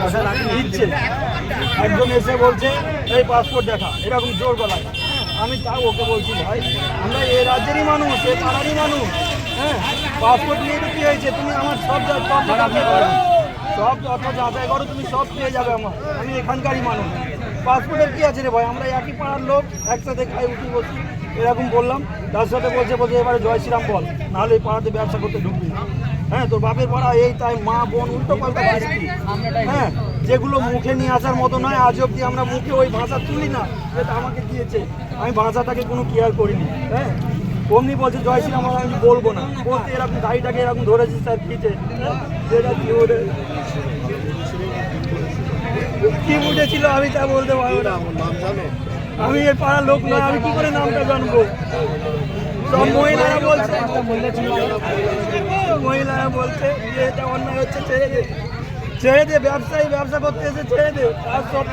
Card দিচ্ছে একজন এসে বলছে এই পাসপোর্ট দেখা। এরকম জোর গলায়। আমি তাও ওকে বলছি ভাই আমরা এ রাজ্যেরই মানুষ এ পাড়ারই মানুষ। হ্যাঁ পাসপোর্ট নিয়ে তো কি হয়েছে? তুমি আমার সব সব যাচাই করো সব যাচাই করো তুমি সব পেয়ে যাবে আমার। আমি এখানকারই মানুষ। পাসপোর্টের কি আছে রে ভাই? আমরা একই পাড়ার লোক একসাথে খাই উঠি বসি। এরকম বললাম। তার সাথে বলছে বলছে এবারে জয় শ্রীরাম বল। নাহলে এই পাড়াতে ব্যবসা করতে ঢুকবি না। হ্যাঁ তোর বাপের পাড়া এই তাই মা বোন উল্টো পাল্টা ভাষী। হ্যাঁ যেগুলো মুখে নিয়ে আসার মতো নয় আজ অব্দি আমরা মুখে ওই ভাষা তুলি না যেটা আমাকে দিয়েছে। আমি ভাষাটাকে কোনো কেয়ার করিনি হ্যাঁ? অমনি বলছে জয় শ্রীরাম বল, আমি বলব না। বলতে এরকম গাড়িটাকে এরকম ধরেছি স্যার হ্যাঁ, যেটা কি ওরে কি উঠেছিল আমি তা বলতে পারব না। আমি এর পাড়ার লোক নয় আমি কি করে নামটা জানব? সব মহিলারা বলছে মহিলারা বলছে যে এটা অন্যায় হচ্ছে, ছেড়ে দে। ছেড়ে দে, ব্যবসায়ী ব্যবসা করতে এসে ছেড়ে দে। আর সব